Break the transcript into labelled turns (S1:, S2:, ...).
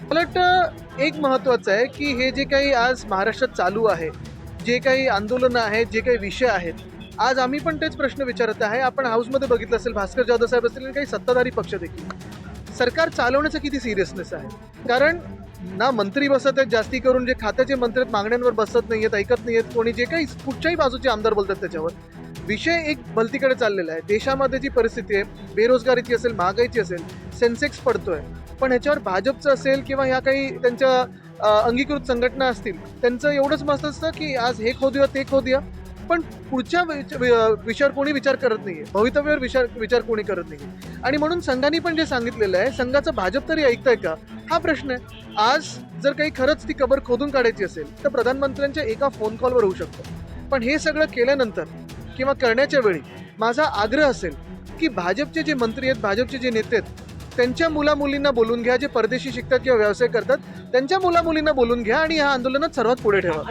S1: मला वाटतं एक महत्त्वाचं आहे की हे जे काही आज महाराष्ट्रात चालू आहे जे काही आंदोलनं आहेत जे काही विषय आहेत आज आम्ही पण तेच प्रश्न विचारत आहे. आपण हाऊसमध्ये बघितलं असेल भास्कर जाधव साहेब असतील काही सत्ताधारी पक्ष देखील. सरकार चालवण्याचं किती सिरियसनेस आहे? कारण ना मंत्री बसत आहेत जास्ती करून जे खात्याचे मंत्री आहेत मागण्यांवर बसत नाही आहेत ऐकत नाही आहेत कोणी जे काही कुठच्याही बाजूचे आमदार बोलतात त्याच्यावर. विषय एक भलतीकडे चाललेला आहे. देशामध्ये जी परिस्थिती आहे बेरोजगारीची असेल महागाईची असेल सेन्सेक्स पडतोय. पण ह्याच्यावर भाजपचं असेल किंवा ह्या काही त्यांच्या अंगीकृत संघटना असतील त्यांचं एवढंच मस्त असतं की आज हे खोदूया ते खोदूया पण पुढच्या वि- विषयावर कोणी विचार करत नाही आहे भवितव्यावर विचार विचार कोणी करत नाही आणि म्हणून संघाने पण जे सांगितलेलं आहे संघाचं भाजप तरी ऐकतंय का? हा प्रश्न आहे. आज जर काही खरंच ती कबर खोदून काढायची असेल तर प्रधानमंत्र्यांच्या एका फोन कॉलवर होऊ शकतं. पण हे सगळं केल्यानंतर किंवा करण्याच्या वेळी माझा आग्रह असेल की भाजपचे जे मंत्री आहेत भाजपचे जे नेते आहेत त्यांच्या मुला मुलींना बोलून घ्या जे परदेशी शिकतात किंवा व्यवसाय करतात त्यांच्या मुला मुलींना बोलून घ्या आणि या आंदोलनात सर्वात पुढे ठेवा.